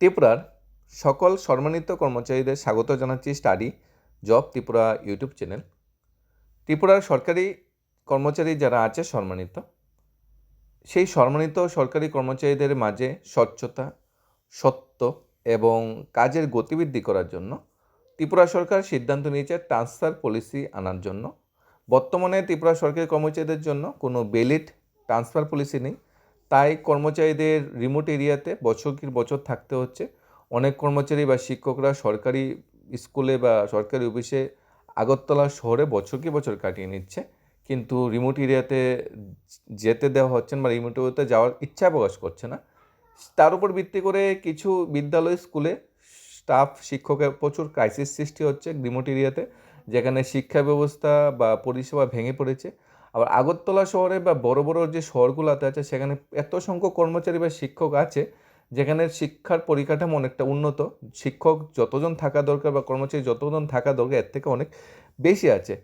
ত্রিপুরার সকল সম্মানিত কর্মচারীদের স্বাগত জানাচ্ছি study job Tripura YouTube channel. ত্রিপুরার সরকারি কর্মচারী যারা আছে সম্মানিত, সেই সম্মানিত সরকারি কর্মচারীদের মাঝে স্বচ্ছতা, সত্য এবং কাজের গতিবৃদ্ধি করার জন্য ত্রিপুরা সরকার সিদ্ধান্ত নিয়েছে ট্রান্সফার পলিসি আনার জন্য। বর্তমানে ত্রিপুরা সরকারি কর্মচারীদের জন্য কোনো বেলিড ট্রান্সফার পলিসি নেই। তাই কর্মচারীদের রিমোট এরিয়াতে বছর কি বছর থাকতে হচ্ছে। অনেক কর্মচারী বা শিক্ষকরা সরকারি স্কুলে বা সরকারি অফিসে আগরতলা শহরে বছর কি বছর কাটিয়ে নিচ্ছে। কিন্তু রিমোট এরিয়াতে যেতে দেওয়া হচ্ছে না বা রিমোট এরিয়াতে যাওয়ার ইচ্ছা প্রকাশ করছে না। তার উপর ভিত্তি করে কিছু বিদ্যালয় স্কুলে স্টাফ শিক্ষকের প্রচুর ক্রাইসিস সৃষ্টি হচ্ছে রিমোট এরিয়াতে যেখানে শিক্ষা ব্যবস্থা বা পরিষেবা ভেঙে পড়েছে। আবার আগরতলা শহরে বা বড় বড় যে শহরগুলোতে আছে, সেখানে এত সংখ্যক কর্মচারী বা শিক্ষক আছে, যেখানে শিক্ষার পরিকাঠামো অনেকটা উন্নত। শিক্ষক যতজন থাকা দরকার বা কর্মচারী যতজন থাকা দরকার, এর থেকে অনেক বেশি আছে।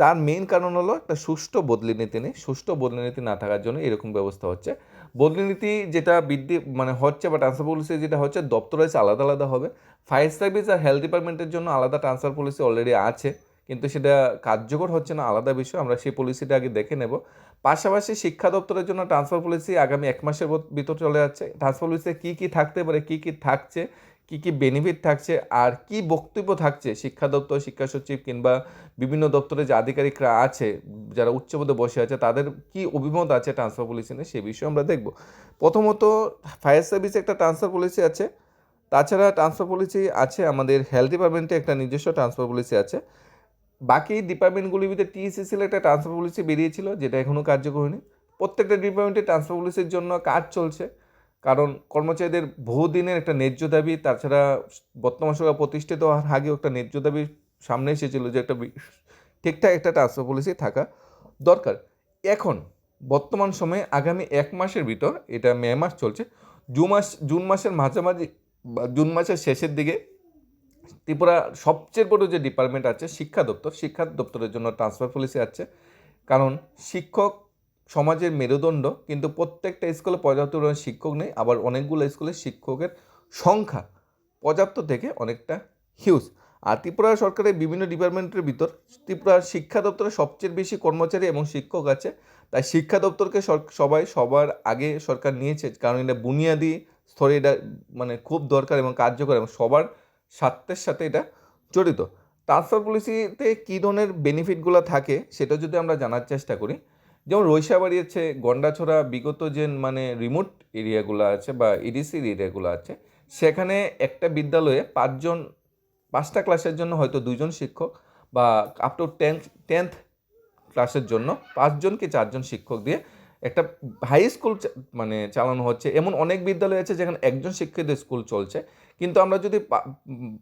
তার মেইন কারণ হলো একটা সুষ্ঠু বদলি নীতি নেই। সুষ্ঠু বদলি নীতি না থাকার জন্য এরকম ব্যবস্থা হচ্ছে। বদলি নীতি যেটা বৃদ্ধি মানে হচ্ছে বা ট্রান্সফার পলিসি যেটা হচ্ছে, দপ্তর আছে আলাদা আলাদা হবে। ফায়ার সার্ভিস আর হেলথ ডিপার্টমেন্টের জন্য আলাদা ট্রান্সফার পলিসি অলরেডি আছে। কিন্তু সেটা কার্যকর হচ্ছে না, আলাদা বিষয়। আমরা সেই পলিসিটা আগে দেখে নেব। পাশাপাশি শিক্ষা দপ্তরের জন্য ট্রান্সফার পলিসি আগামী এক মাসের ভিতর চলে যাচ্ছে। ট্রান্সফার পলিসিতে কী কী থাকতে পারে, কী কী থাকছে, কী কী বেনিফিট থাকছে, আর কি বক্তব্য থাকছে শিক্ষা দপ্তর, শিক্ষা সচিব কিংবা বিভিন্ন দপ্তরে যে আধিকারিকরা আছে, যারা উচ্চপদে বসে আছে, তাদের কি অভিমত আছে ট্রান্সফার পলিসি নিয়ে সে বিষয়ে আমরা দেখব। প্রথমত ফায়ার সার্ভিসে একটা ট্রান্সফার পলিসি আছে। তাছাড়া ট্রান্সফার পলিসি আছে, আমাদের হেলথ ডিপার্টমেন্টে একটা নিজস্ব ট্রান্সফার পলিসি আছে। বাকি ডিপার্টমেন্টগুলির ভিতরে টিএসিসির একটা ট্রান্সফার পলিসি বেরিয়েছিল, যেটা এখনও কার্যকর হয়নি। প্রত্যেকটা ডিপার্টমেন্টে ট্রান্সফার পলিসির জন্য কাজ চলছে। কারণ কর্মচারীদের বহুদিনের একটা ন্যায্য দাবি, তাছাড়া বর্তমান সরকার প্রতিষ্ঠিত হওয়ার আগেও একটা ন্যায্য দাবি সামনে এসেছিল যে একটা ঠিকঠাক একটা ট্রান্সফার পলিসি থাকা দরকার। এখন, বর্তমান সময়ে আগামী এক মাসের ভিতর, এটা মে মাস চলছে জুন মাস জুন মাসের মাঝামাঝি বা জুন মাসের শেষের দিকে ত্রিপুরা সবচেয়ে বড় যে ডিপার্টমেন্ট আছে, শিক্ষা দপ্তর, শিক্ষা দপ্তরের জন্য ট্রান্সফার পলিসি আছে। কারণ শিক্ষক সমাজের মেরুদণ্ড, কিন্তু প্রত্যেকটা স্কুলে পর্যাপ্ত পরিমাণে শিক্ষক নেই। আবার অনেকগুলো স্কুলে শিক্ষকের সংখ্যা পর্যাপ্ত থেকে অনেকটা হিউজ আর ত্রিপুরা সরকারের বিভিন্ন ডিপার্টমেন্টের ভিতর ত্রিপুরার শিক্ষা দপ্তরে সবচেয়ে বেশি কর্মচারী এবং শিক্ষক আছে। তাই শিক্ষা দপ্তরকে সবাই সবার আগে সরকার নিয়েছে। কারণ এটা বুনিয়াদি স্তরে এটা মানে খুব দরকার এবং কার্যকর এবং সবার স্বার্থের সাথে এটা জড়িত। ট্রান্সফার পলিসিতে কী ধরনের বেনিফিটগুলো থাকে সেটা যদি আমরা জানার চেষ্টা করি, যেমন রৈশাবাড়ি আছে, গন্ডাছড়া, বিগত যে মানে রিমোট এরিয়াগুলো আছে বা ইডিসির এরিয়াগুলো আছে, সেখানে একটা বিদ্যালয়ে পাঁচজন, পাঁচটা ক্লাসের জন্য হয়তো দুজন শিক্ষক বা আপ টু টেন্থ টেন্থ ক্লাসের জন্য পাঁচজন কি চারজন শিক্ষক দিয়ে একটা হাই স্কুল মানে চালানো হচ্ছে। এমন অনেক বিদ্যালয় আছে যেখানে একজন শিক্ষিত স্কুল চলছে। কিন্তু আমরা যদি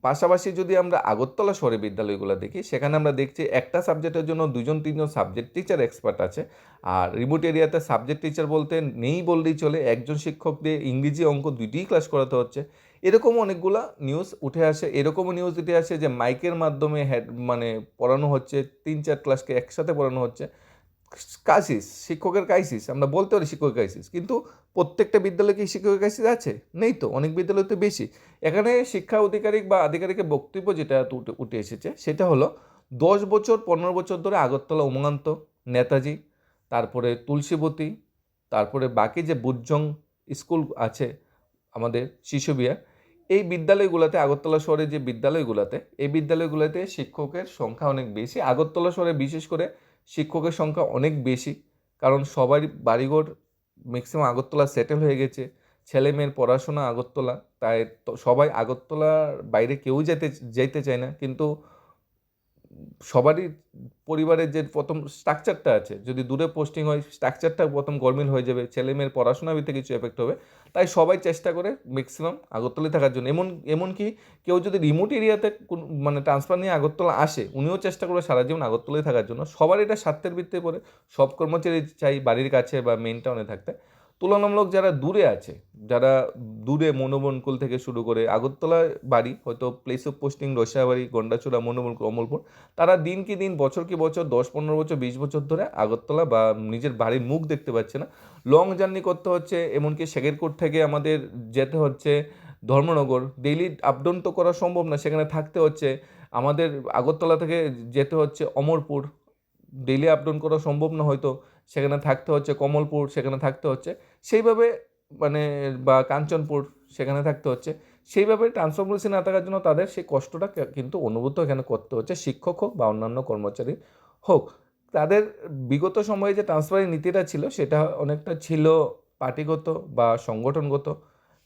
পাশাপাশি যদি আমরা আগরতলা শহরে বিদ্যালয়গুলো দেখি, সেখানে আমরা দেখছি একটা সাবজেক্টের জন্য দুজন, তিনজন সাবজেক্ট টিচার এক্সপার্ট আছে। আর রিমোট এরিয়াতে সাবজেক্ট টিচার বলতে নেই বললেই চলে, একজন শিক্ষক দিয়ে ইংরেজি অঙ্ক দুইটিই ক্লাস করাতে হচ্ছে। এরকম অনেকগুলো নিউজ উঠে আসে। এরকমও নিউজ উঠে আসে যে মাইকের মাধ্যমে হেড মানে পড়ানো হচ্ছে, তিন, চার ক্লাসকে একসাথে পড়ানো হচ্ছে। ক্রাইসিস শিক্ষকের ক্রাইসিস আমরা বলতে পারি শিক্ষকের ক্রাইসিস কিন্তু প্রত্যেকটা বিদ্যালয়ে কি শিক্ষকের ক্রাইসিস আছে? নেই তো, অনেক বিদ্যালয় তো বেশি। এখানে শিক্ষা অধিকারিক বা আধিকারিকের বক্তব্য যেটা উঠে এসেছে, সেটা হলো দশ বছর, পনেরো বছর ধরে আগরতলা উমাকান্ত, নেতাজি, তারপরে তুলসীবতী, তারপরে বাকি যে বুজ্জং স্কুল আছে আমাদের শিশুবিয়া এই বিদ্যালয়গুলোতে, আগরতলা শহরের যে বিদ্যালয়গুলোতে, এই বিদ্যালয়গুলোতে শিক্ষকের সংখ্যা অনেক বেশি। আগরতলা শহরে বিশেষ করে শিক্ষকের সংখ্যা অনেক বেশি, কারণ সবাই বাড়িঘর ম্যাক্সিমাম আগরতলা সেটেল হয়ে গেছে, ছেলে মেয়ের পড়াশোনা আগরতলা, তাই সবাই আগরতলার বাইরে কেউ যেতে যেতে চায় না, কিন্তু সবারই পরিবারের যে প্রথম স্ট্রাকচারটা আছে, যদি দূরে পোস্টিং হয়, স্ট্রাকচারটা প্রথম গরমিল হয়ে যাবে, ছেলে মেয়ের পড়াশোনার ভিতরে কিছু এফেক্ট হবে। তাই সবাই চেষ্টা করে ম্যাক্সিমাম আগরতলায় থাকার জন্য। এমন এমনকি কেউ যদি রিমোট এরিয়াতে মানে ট্রান্সফার নিয়ে আগরতলা আসে, উনিও চেষ্টা করবে সারা জীবন আগরতলায় থাকার জন্য। সবার এটা স্বার্থের ভিত্তিতে পড়ে সব কর্মচারী চাই বাড়ির কাছে বা মেন টাউনে থাকতে। তুলনামূলক যারা দূরে আছে, যারা দূরে মনোবনকুল থেকে শুরু করে আগরতলা বাড়ি, হয়তো place of posting Rasiyabari Gandachura, Manobankul, Amalpur, তারা দিন কি দিন, বছর কি বছর, দশ, পনেরো বছর, বিশ বছর ধরে আগরতলা বা নিজের বাড়ির মুখ দেখতে পাচ্ছে না। লং জার্নি করতে হচ্ছে, এমনকি শেখেরকোট থেকে আমাদের যেতে হচ্ছে ধর্মনগর। ডেইলি আপডাউন তো করা সম্ভব না, সেখানে থাকতে হচ্ছে। আমাদের আগরতলা থেকে যেতে হচ্ছে অমরপুর। ডেইলি আপডাউন করা সম্ভব না হয়তো। সেখানে থাকতে হচ্ছে, কমলপুর সেখানে থাকতে হচ্ছে, সেইভাবে মানে বা কাঞ্চনপুর সেখানে থাকতে হচ্ছে, সেইভাবে ট্রান্সফার পলিসি না থাকার জন্য তাদের সেই কষ্টটা কিন্তু অনুভূত এখানে করতে হচ্ছে, শিক্ষক হোক বা অন্যান্য কর্মচারী হোক। তাদের বিগত সময়ে যে ট্রান্সফারের নীতিটা ছিল সেটা অনেকটা ছিল পার্টিগত বা সংগঠনগত,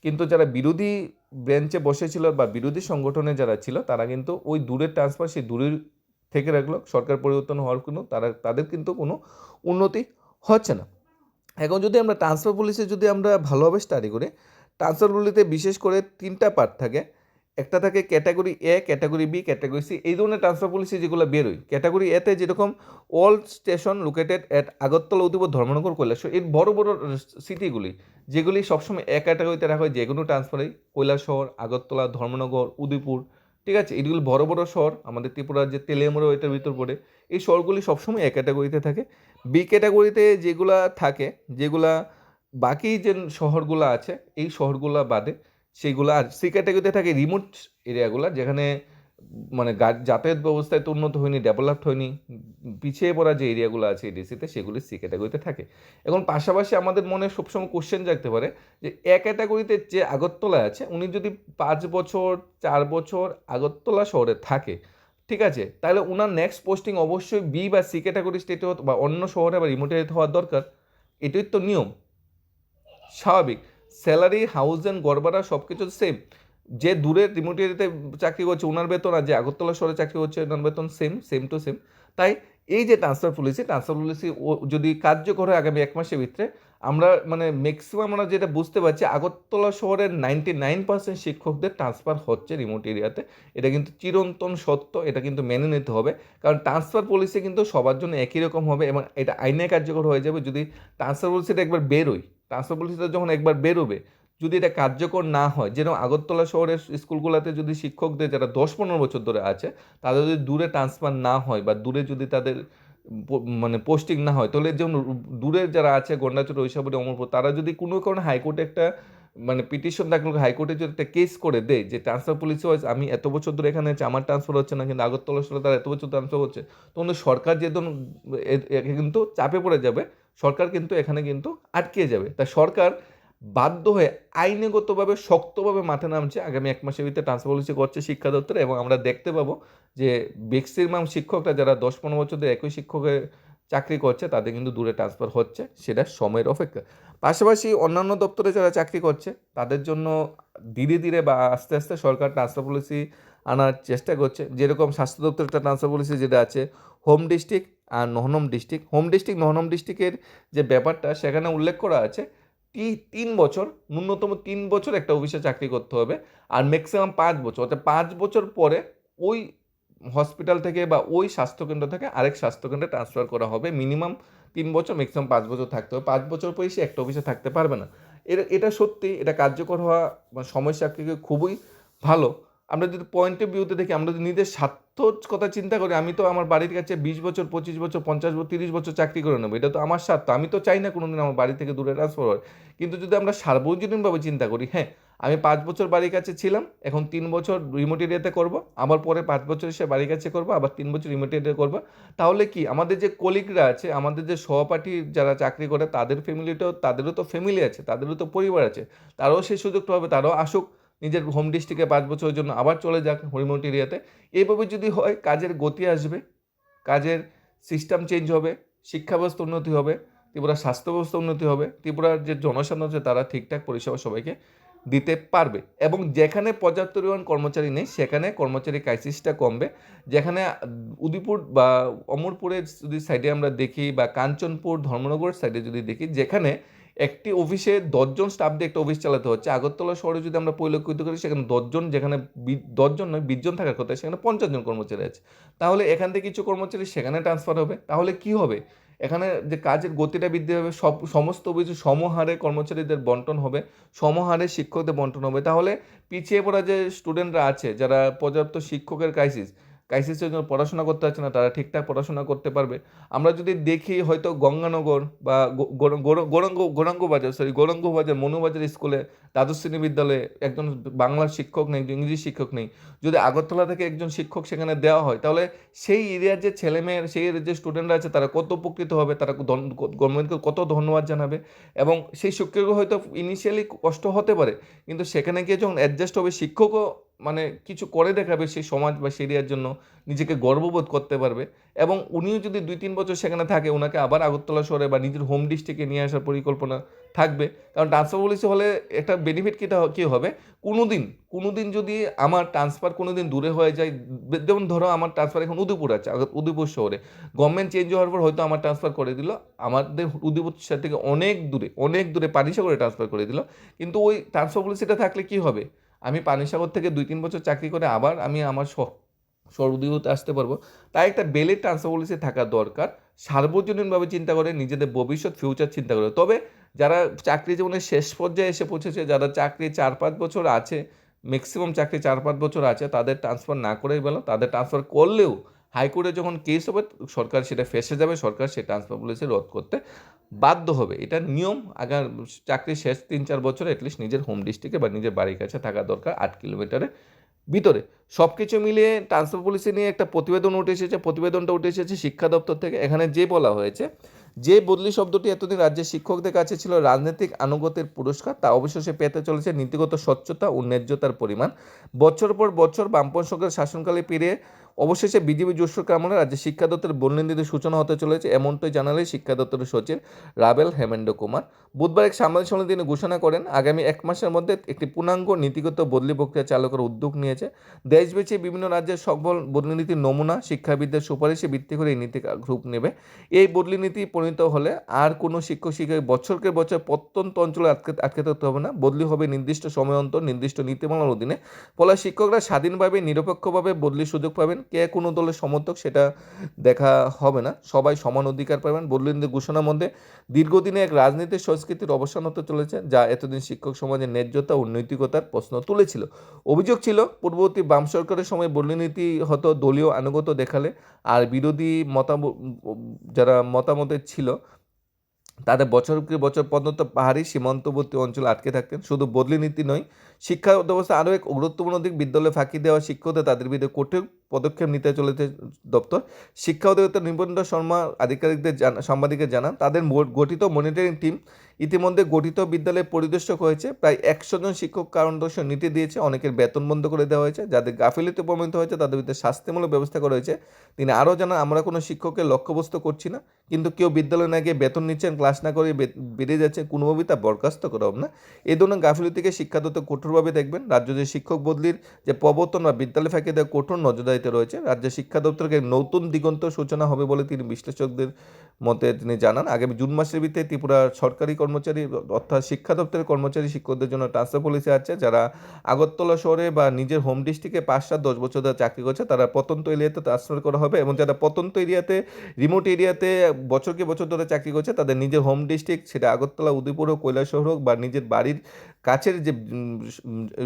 কিন্তু যারা বিরোধী বেঞ্চে বসেছিল বা বিরোধী সংগঠনে যারা ছিল তারা কিন্তু ওই দূরের ট্রান্সফার সেই দূরের থেকে রাখল, সরকার পরিবর্তন হওয়ার কোনো তারা, তাদের কিন্তু কোনো উন্নতি হচ্ছে না। এখন যদি আমরা ট্রান্সফার পলিসি যদি আমরা ভালোভাবে স্টাডি করি ট্রান্সফার পলিসিতে বিশেষ করে তিনটা পার্ট থাকে। একটা থাকে category A category B category C এই ধরনের ট্রান্সফার পলিসি যেগুলো বেরোয় ক্যাটাগরি এতে যেরকম all station located at Agartala Udaipur Dharmanagar Kailash এর বড় বড় সিটিগুলি যেগুলি সবসময় এক ক্যাটাগরিতে রাখা হয় যে কোনো ট্রান্সফারে কৈলাসহর আগরতলা, ধর্মনগর, উদয়পুর ঠিক আছে? এগুলো বড় বড় শহর, আমাদের ত্রিপুরার যে তেলেমরো এটার ভিতর পড়ে। এই শহরগুলি সবসময় এক ক্যাটাগরিতে থাকে। বি ক্যাটাগরিতে যেগুলা থাকে, যেগুলা বাকি যে শহরগুলো আছে, এই শহরগুলো বাদে সেইগুলো আর সি ক্যাটাগরিতে থাকে রিমোট এরিয়াগুলো যেখানে মানে যাতায়াত ব্যবস্থায় তো উন্নত হয়নি ডেভেলপড হয়নি, পিছিয়ে পড়া যে এরিয়াগুলো আছে এডিসিতে সেগুলি সি ক্যাটাগরিতে থাকে। এখন পাশাপাশি আমাদের মনে সবসময় কোশ্চেন জাগতে পারে যে এ ক্যাটাগরিতে যে আগরতলা আছে, উনি যদি পাঁচ বছর, চার বছর আগরতলা শহরে থাকে, ঠিক আছে? তাহলে ওনার নেক্সট পোস্টিং অবশ্যই বি বা সি ক্যাটাগরি স্টেটে বা অন্য শহরে বা রিমোট এরিয়াতে হওয়ার দরকার। এটাই তো নিয়ম। স্বাভাবিক। স্যালারি হাউস অ্যান্ড গড়বাড়া সব কিছু সেম যে দূরে এরিয়াতে চাকরি করছে ওনার বেতন আর যে আগরতলা শহরে চাকরি করছে ওনার বেতন সেম সেম টু সেম তাই এই যে ট্রান্সফার পলিসি ট্রান্সফার পলিসি যদি কার্যকর হয় আগামী এক মাসের ভিতরে, আমরা মানে ম্যাক্সিমাম আমরা যেটা বুঝতে পারছি, আগরতলা শহরের নাইনটি নাইন পার্সেন্ট শিক্ষকদের ট্রান্সফার হচ্ছে রিমোট এরিয়াতে এটা কিন্তু চিরন্তন সত্য, এটা কিন্তু মেনে নিতে হবে। কারণ ট্রান্সফার পলিসি কিন্তু সবার জন্য একই রকম হবে এবং এটা আইনে কার্যকর হয়ে যাবে যদি ট্রান্সফার পলিসিটা একবার বেরোয়। ট্রান্সফার পলিসিটা যখন একবার বেরোবে যদি এটা কার্যকর না হয়, যেরকম আগরতলা শহরের স্কুলগুলোতে যদি শিক্ষকদের যারা দশ পনেরো বছর ধরে আছে, তাদের যদি দূরে ট্রান্সফার না হয় বা দূরে যদি তাদের মানে পোস্টিং না হয়, তাহলে যেমন দূরের যারা আছে, গন্ডাচুর, ঐশাবরী, অমরপুর, তারা যদি কোনো কারণে হাইকোর্টে একটা মানে পিটিশন দাখিল করে হাইকোর্টে যদি একটা কেস করে দেয় যে ট্রান্সফার পলিসি ওয়াইজ আমি এত বছর ধরে এখানে আছি, আমার ট্রান্সফার হচ্ছে না, কিন্তু আগরতলা শহরে তারা এত বছর ট্রান্সফার হচ্ছে, তখন সরকার যে ধরুন এ- এ- কিন্তু চাপে পড়ে যাবে, সরকার কিন্তু এখানে কিন্তু আটকে যাবে। তা সরকার বাধ্য হয়ে আইনগতভাবে, শক্তভাবে মাঠে নামছে। আগামী এক মাসের ভিতরে ট্রান্সফার পলিসি করছে শিক্ষা দপ্তর এবং আমরা দেখতে পাবো যে ম্যাক্সিমাম শিক্ষকরা যারা দশ পনেরো বছর ধরে একই শিক্ষকের চাকরি করছে, তাদের কিন্তু দূরে ট্রান্সফার হচ্ছে। সেটা সময়ের অপেক্ষা। পাশাপাশি অন্যান্য দপ্তরে যারা চাকরি করছে, তাদের জন্য ধীরে ধীরে বা আস্তে আস্তে সরকার ট্রান্সফার পলিসি আনার চেষ্টা করছে। যেরকম স্বাস্থ্য দপ্তরের ট্রান্সফার পলিসি যেটা আছে হোম ডিস্ট্রিক্ট আর non home district home district non home ডিস্ট্রিক্টের যে ব্যাপারটা, সেখানে উল্লেখ করা আছে তিন বছর, ন্যূনতম তিন বছর একটা অফিসে চাকরি করতে হবে আর ম্যাক্সিমাম পাঁচ বছর। অর্থাৎ পাঁচ বছর পরে ওই হসপিটাল থেকে বা ওই স্বাস্থ্যকেন্দ্র থেকে আরেক স্বাস্থ্যকেন্দ্রে ট্রান্সফার করা হবে। মিনিমাম তিন বছর ম্যাক্সিমাম পাঁচ বছর থাকতে হবে। পাঁচ বছর পরে সে একটা অফিসে থাকতে পারবে না। এটা এটা সত্যি, এটা কার্যকর হওয়া সময় চাকরিকে খুবই ভালো। আমরা যদি পয়েন্ট অফ ভিউতে দেখি, আমরা যদি নিজের স্বার্থ কথা চিন্তা করি, আমি তো আমার বাড়ির কাছে বিশ বছর, পঁচিশ বছর, পঞ্চাশ বছর, তিরিশ বছর চাকরি করে নেব। এটা তো আমার স্বার্থ। আমি তো চাই না কোনোদিন আমার বাড়ি থেকে দূরে ট্রান্সফার হয় কিন্তু যদি আমরা সার্বজনীনভাবে চিন্তা করি হ্যাঁ আমি পাঁচ বছর বাড়ির কাছে ছিলাম, এখন তিন বছর রিমোট এরিয়াতে করব, আবার পরে পাঁচ বছর এসে বাড়ির কাছে করব, আবার তিন বছর রিমোট এরিয়াতে করব। তাহলে কি? আমাদের যে কলিগরা আছে, আমাদের যে সহপাঠী যারা চাকরি করে, তাদের ফ্যামিলিটাও তাদেরও তো ফ্যামিলি আছে, তাদেরও তো পরিবার আছে। তারাও সেই সুযোগটা হবে তারাও আসুক। নিজের হোম ডিস্ট্রিক্টে পাঁচ বছরের জন্য আবার চলে যাক রিমোট এরিয়াতে। এইভাবে যদি হয়, কাজের গতি আসবে, কাজের সিস্টেম চেঞ্জ হবে, শিক্ষা ব্যবস্থা উন্নতি হবে ত্রিপুরার স্বাস্থ্য ব্যবস্থা উন্নতি হবে, ত্রিপুরার যে জনসাধারণ আছে তারা ঠিকঠাক পরিষেবা সবাইকে দিতে পারবে। এবং যেখানে পর্যাপ্ত পরিমাণ কর্মচারী নেই, সেখানে কর্মচারী ক্রাইসিসটা কমবে। যেখানে উদিপুর বা অমরপুরের যদি সাইডে আমরা দেখি বা কাঞ্চনপুর, ধর্মনগর সাইডে যদি দেখি, যেখানে একটি অফিসে দশজন স্টাফ দিয়ে একটা অফিস চালাতে হচ্ছে। আগরতলা শহরে যদি আমরা পরিলক্ষিত করি, সেখানে দশজন, যেখানে দশজন নয় বিশজন থাকার কথা, সেখানে পঞ্চাশ জন কর্মচারী আছে। তাহলে এখান থেকে কিছু কর্মচারী সেখানে ট্রান্সফার হবে। তাহলে কি হবে? এখানে যে কাজের গতিটা বৃদ্ধি হবে, সব, সমস্ত কিছু সমহারে কর্মচারীদের বন্টন হবে, সমহারে শিক্ষকদের বন্টন হবে। তাহলে পিছিয়ে পড়া যে স্টুডেন্টরা আছে, যারা পর্যাপ্ত শিক্ষকের ক্রাইসিস ক্রাইসিসের জন্য পড়াশোনা করতে পারছে না, তারা ঠিকঠাক পড়াশোনা করতে পারবে। আমরা যদি দেখি হয়তো গঙ্গানগর বা গৌরাঙ্গ গৌরাঙ্গ বাজার সরি গৌরাঙ্গ বাজার মনুবাজার স্কুলে দ্বাদশ শ্রেণি বিদ্যালয়ে একজন বাংলার শিক্ষক নেই, একজন ইংরেজি শিক্ষক নেই। যদি আগরতলা থেকে একজন শিক্ষক সেখানে দেওয়া হয়, তাহলে সেই এরিয়ার যে ছেলেমেয়ের, সেই এরিয়ার যে স্টুডেন্টরা আছে, তারা কত উপকৃত হবে, তারা গভর্নমেন্টকে কত ধন্যবাদ জানাবে? এবং সেই শিক্ষকের হয়তো ইনিশিয়ালি কষ্ট হতে পারে, কিন্তু সেখানে গিয়ে যখন অ্যাডজাস্ট হবে, শিক্ষকও মানে কিছু করে দেখাবে সেই সমাজ বা সেই এরিয়ার জন্য, নিজেকে গর্ববোধ করতে পারবে। এবং উনিও যদি দুই তিন বছর সেখানে থাকে ওনাকে আবার আগরতলা শহরে বা নিজের হোম ডিস্ট্রিক্টে নিয়ে আসার পরিকল্পনা থাকবে। কারণ ট্রান্সফার পলিসি হলে একটা বেনিফিট কীটা কী হবে? কোনো দিন কোনো দিন যদি আমার ট্রান্সফার কোনো দিন দূরে হয়ে যায় যেমন ধরো আমার ট্রান্সফার এখন উদয়পুর আছে উদয়পুর শহরে। গভর্নমেন্ট চেঞ্জ হওয়ার পর হয়তো আমার ট্রান্সফার করে দিল। আমাদের উদয়পুর শহর থেকে অনেক দূরে অনেক দূরে পানিসাগরে ট্রান্সফার করে দিল। কিন্তু ওই ট্রান্সফার পলিসিটা থাকলে কী হবে? আমি পানিসাগর থেকে দুই, তিন বছর চাকরি করে আবার আমি আমার শহর আসতে পারব। তাই একটা বেলের ট্রান্সফার পলিসি থাকা দরকার। সার্বজনীনভাবে চিন্তা করে, নিজেদের ভবিষ্যৎ ফিউচার চিন্তা করে। তবে যারা চাকরি জীবনের শেষ পর্যায়ে এসে পৌঁছেছে, যারা চাকরি চার, পাঁচ বছর আছে ম্যাক্সিমাম চাকরি চার, পাঁচ বছর আছে, তাদের ট্রান্সফার না করেই বলো তাদের ট্রান্সফার করলেও হাইকোর্টে যখন কেস হবে, সরকার সেটা ফেসে যাবে, সরকার সেই ট্রান্সফার পলিসি রদ করতে বাধ্য হবে। এটা নিয়ম, আগার চাকরির শেষ তিন চার বছর অ্যাটলিস্ট নিজের হোম ডিস্ট্রিক্টে বা নিজের বাড়ির কাছে থাকা দরকার আট কিলোমিটারের ভিতরে। সব কিছু মিলিয়ে ট্রান্সফার পলিসি নিয়ে একটা প্রতিবেদন উঠে এসেছে, প্রতিবেদনটা উঠে এসেছে শিক্ষা দপ্তর থেকে। এখানে যে বলা হয়েছে, যে বদলি শব্দটি এতদিন রাজ্যের শিক্ষকদের কাছে ছিল, রাজনৈতিক আনুগত্যের পুরস্কার, তা অবশেষে পেতে চলেছে নীতিগত স্বচ্ছতা ও ন্যায্যতার পরিমাণ। বছর পর বছর বামপন সরকারের শাসনকালে পেরিয়ে অবশেষে বিজেপি জোস্বর কামনা রাজ্যের শিক্ষা দপ্তরের বন্যনীতির সূচনা হতে চলেছে। এমনটাই জানালেন শিক্ষা দপ্তরের সচিব রাবেল হেমেন্দ্র কুমার। বুধবার এক সাংবাদিক সম্মেলনে তিনি ঘোষণা করেন, আগামী এক মাসের মধ্যে একটি পূর্ণাঙ্গ নীতিগত বদলি প্রক্রিয়া চালু করার উদ্যোগ নিয়েছে। দেশ বেছে বিভিন্ন রাজ্যের সকল বদলি নীতির নমুনা শিক্ষাবিদদের সুপারিশে ভিত্তি করে এই নীতি রূপ নেবে। এই বদলি নীতি পরিণত হলে আর কোনো শিক্ষক শিক্ষক বছরকে বছর প্রত্যন্ত অঞ্চলে আটকে আটকে থাকতে হবে না। বদলি হবে নির্দিষ্ট সময় অন্তর, নির্দিষ্ট নীতিমালার অধীনে। ফলে শিক্ষকরা স্বাধীনভাবে, নিরপেক্ষভাবে বদলির সুযোগ পাবেন। কে কোনো দলের সমর্থক সেটা দেখা হবে না। সবাই সমান অধিকার পাবেন। বদলি নীতি ঘোষণার মধ্যে দীর্ঘদিনে এক রাজনীতির সংস্কৃতির অবসান হতে চলেছে, যা এতদিন শিক্ষক সমাজের ন্যায্যতা ও নৈতিকতার প্রশ্ন তুলেছিল। অভিযোগ ছিল, পূর্ববর্তী বাম সরকারের সময় বদলি নীতি হয়তো দলীয় আনুগত দেখালে, আর বিরোধী মতাম, যারা মতামতের ছিল, তাদের বছরকে বছর পর্যন্ত পাহাড়ি সীমান্তবর্তী অঞ্চলে আটকে থাকতেন। শুধু বদলি নীতি নয়, শিক্ষা ব্যবস্থা আরও এক গুরুত্বপূর্ণ দিক, বিদ্যালয়ে ফাঁকি দেওয়া শিক্ষকদের তাদের বিরুদ্ধে কঠোর পদক্ষেপ নিতে চলেছে দপ্তর। শিক্ষা অধিদপ্তর নিবন্ধ শর্মা আধিকারিকদের জানা সাংবাদিকের জানান, তাদের গঠিত মনিটরিং টিম ইতিমধ্যে গঠিত বিদ্যালয়ে পরিদর্শক হয়েছে। প্রায় একশো জন শিক্ষক কারণ দর্শন নীতি দিয়েছে, অনেকের বেতন বন্ধ করে দেওয়া হয়েছে, যাদের গাফিলিতে প্রমাণিত হয়েছে, তাদের বিরুদ্ধে শাস্তিমূলক ব্যবস্থা করা হয়েছে। তিনি আরও জানান, আমরা কোনো শিক্ষককে লক্ষ্যবস্তু করছি না, কিন্তু কেউ বিদ্যালয়ে না গিয়ে বেতন নিচ্ছেন, ক্লাস না করে বে- বেরিয়ে যাচ্ছে কোনোভাবেই তা বরখাস্ত করা হবে না। এই ধরনের গাফিলতিকে শিক্ষা দপ্তর কঠোরভাবে দেখবেন। রাজ্য যে শিক্ষক বদলির যে প্রবর্তন বা বিদ্যালয় ফাঁকি দেওয়া কঠোর নজরদারিতে রয়েছে। রাজ্যের শিক্ষা দপ্তরকে নতুন দিগন্ত সূচনা হবে বলে তিনি বিশ্লেষকদের মতে তিনি জানান, আগামী জুন মাসের ভিতরে ত্রিপুরা সরকারি কর্মচারী অর্থাৎ শিক্ষা দপ্তরের কর্মচারী শিক্ষকদের জন্য ট্রান্সফার পলিসি আছে। যারা আগরতলা শহরে বা নিজের হোম ডিস্ট্রিক্টে পাঁচ সাত দশ বছর ধরে চাকরি করছে, তারা প্রত্যন্ত এরিয়াতে ট্রান্সফার করা হবে এবং যারা প্রত্যন্ত এরিয়াতে রিমোট এরিয়াতে বছরকে বছর ধরে চাকরি করছে, তাদের নিজের হোম ডিস্ট্রিক্ট সেটা আগরতলা, উদয়পুর হোক, কৈলাসহর হোক বা নিজের বাড়ির কাছের যে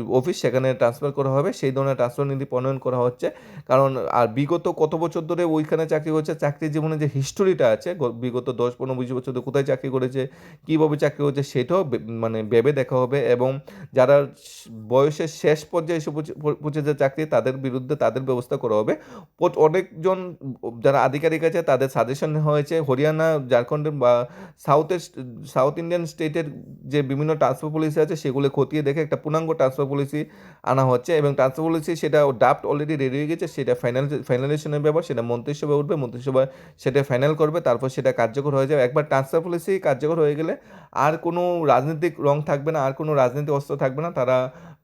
অফিস সেখানে ট্রান্সফার করা হবে, সেই ধরনের ট্রান্সফার নীতি প্রণয়ন করা হচ্ছে। কারণ, আর বিগত কত বছর ধরে ওইখানে চাকরি হচ্ছে, চাকরি জীবনে যে হিস্টোরিটা আছে বিগত দশ, পনেরো, বিশ বছর ধরে কোথায় চাকরি করেছে, কীভাবে চাকরি করছে সেটাও মানে ভেবে দেখা হবে এবং যারা বয়সের শেষ পর্যায়ে এসে পৌঁছে- পৌঁছেছে চাকরি, তাদের বিরুদ্ধে তাদের ব্যবস্থা করা হবে। অনেকজন যারা আধিকারিক আছে, তাদের সাজেশন হয়েছে, হরিয়ানা, ঝাড়খণ্ডের বা সাউথের সাউথ ইন্ডিয়ান স্টেটের যে বিভিন্ন ট্রান্সফার পলিসি আছে সেগুলো খতিয়ে দেখে একটা পূর্ণাঙ্গ ট্রান্সফার পলিসি আনা হচ্ছে এবং ট্রান্সফার পলিসি সেটা ড্রাফট অলরেডি রেডি হয়ে গেছে, সেটা ফাইনাল ফাইনালাইজেশনের ব্যাপার, সেটা মন্ত্রিসভায় উঠবে মন্ত্রিসভায় সেটা ফাইনাল করবে, তারপর সেটা কার্যকর হয়ে যাবে। একবার ট্রান্সফার পলিসি কার্যকর হয়ে গেলে আর কোনো রাজনৈতিক রং থাকবে না, আর কোনো রাজনৈতিক অস্ত্র থাকবে না, তারা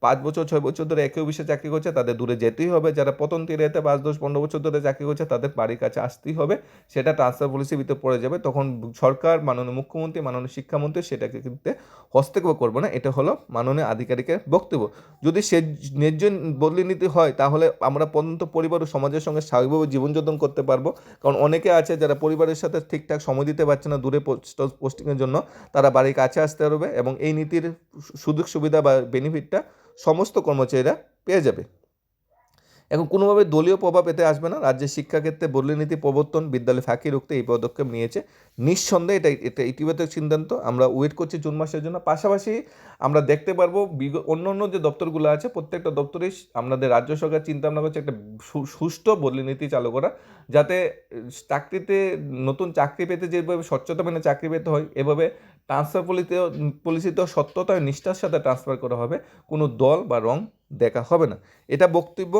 পাঁচ বছর, ছয় বছর ধরে একই অফিসে চাকরি করছে, তাদের দূরে যেতেই হবে। যারা পতন এরিয়াতে পাঁচ, দশ, পনেরো বছর ধরে চাকরি করছে, তাদের বাড়ির কাছে আসতেই হবে। সেটা ট্রান্সফার পলিসির ভিতরে পড়ে যাবে। তখন সরকার, মাননীয় মুখ্যমন্ত্রী, মাননীয় শিক্ষামন্ত্রী সেটাকে কিন্তু হস্তক্ষেপ করবে না। এটা হলো মাননীয় আধিকারিকের বক্তব্য। যদি সে ন্যায্য বদলি নীতি হয়, তাহলে আমরা পর্যন্ত পরিবার ও সমাজের সঙ্গে স্বাভাবিকভাবে জীবনযাপন করতে পারব। কারণ অনেকে আছে যারা পরিবারের সাথে ঠিকঠাক সময় দিতে পারছে না দূরে পোস্টিংয়ের জন্য, তারা বাড়ির কাছে আসতে পারবে এবং এই নীতির সুযোগ সুবিধা বা বেনিফিটটা সমস্ত কর্মচারীরা পেয়ে যাবে। এখন কোনোভাবে দলীয় প্রভাব এতে আসবে না। রাজ্যের শিক্ষাক্ষেত্রে বদলি নীতি প্রবর্তন, বিদ্যালয় ফাঁকি রুখতে এই পদক্ষেপ নিয়েছে। নিঃসন্দেহে এটা এটা ইতিবাচক সিদ্ধান্ত। আমরা ওয়েট করছি জুন মাসের জন্য। পাশাপাশি আমরা দেখতে পারব অন্য অন্য যে দপ্তরগুলো আছে, প্রত্যেকটা দপ্তরেই আমাদের রাজ্য সরকার চিন্তা ভাবনা করছে একটা সুষ্ঠু বদলি নীতি চালু করা। যাতে চাকরিতে নতুন চাকরি পেতে যেভাবে স্বচ্ছতা মেনে চাকরি পেতে হয়, এভাবে ট্রান্সফার পলিসিতেও পলিসিতেও সত্যতা ও নিষ্ঠার সাথে ট্রান্সফার করা হবে। কোনো দল বা রং দেখা হবে না। এটা বক্তব্য।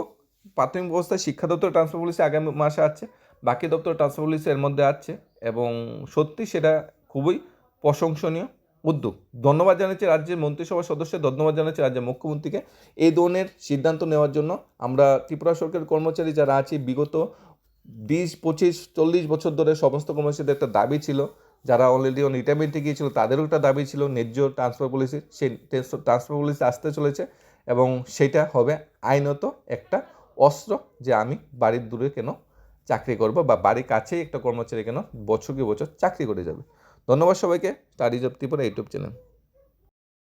প্রাথমিক অবস্থায় শিক্ষা দপ্তর ট্রান্সফার পলিসি আগামী মাসে আছে বাকি দপ্তর ট্রান্সফার পলিসি এর মধ্যে আছে এবং সত্যি সেটা খুবই প্রশংসনীয়। উদ্যোগ ধন্যবাদ জানাচ্ছি রাজ্যের মন্ত্রিসভার সদস্য ধন্যবাদ জানাচ্ছি রাজ্যের মুখ্যমন্ত্রীকে। এই ধরনের সিদ্ধান্ত নেওয়ার জন্য আমরা ত্রিপুরা সরকারের কর্মচারী যারা আছি, বিগত বিশ, পঁচিশ, চল্লিশ বছর ধরে সমস্ত কর্মচারীদের একটা দাবি ছিল যারা অলরেডি অন রিটায়ারমেন্টে গিয়েছিল, তাদেরও একটা দাবি ছিল, ন্যায্য ট্রান্সফার পলিসি সেই ট্রান্সফার পলিসি আসতে চলেছে এবং সেটা হবে আইনত একটা অস্ত্র যে আমি বাড়ির দূরে কেন চাকরি করব বা বাড়ির কাছেই একটা কর্মচারী কেন বছর কি বছর চাকরি করে যাবে। ধন্যবাদ সবাইকে studies of Tripura YouTube channel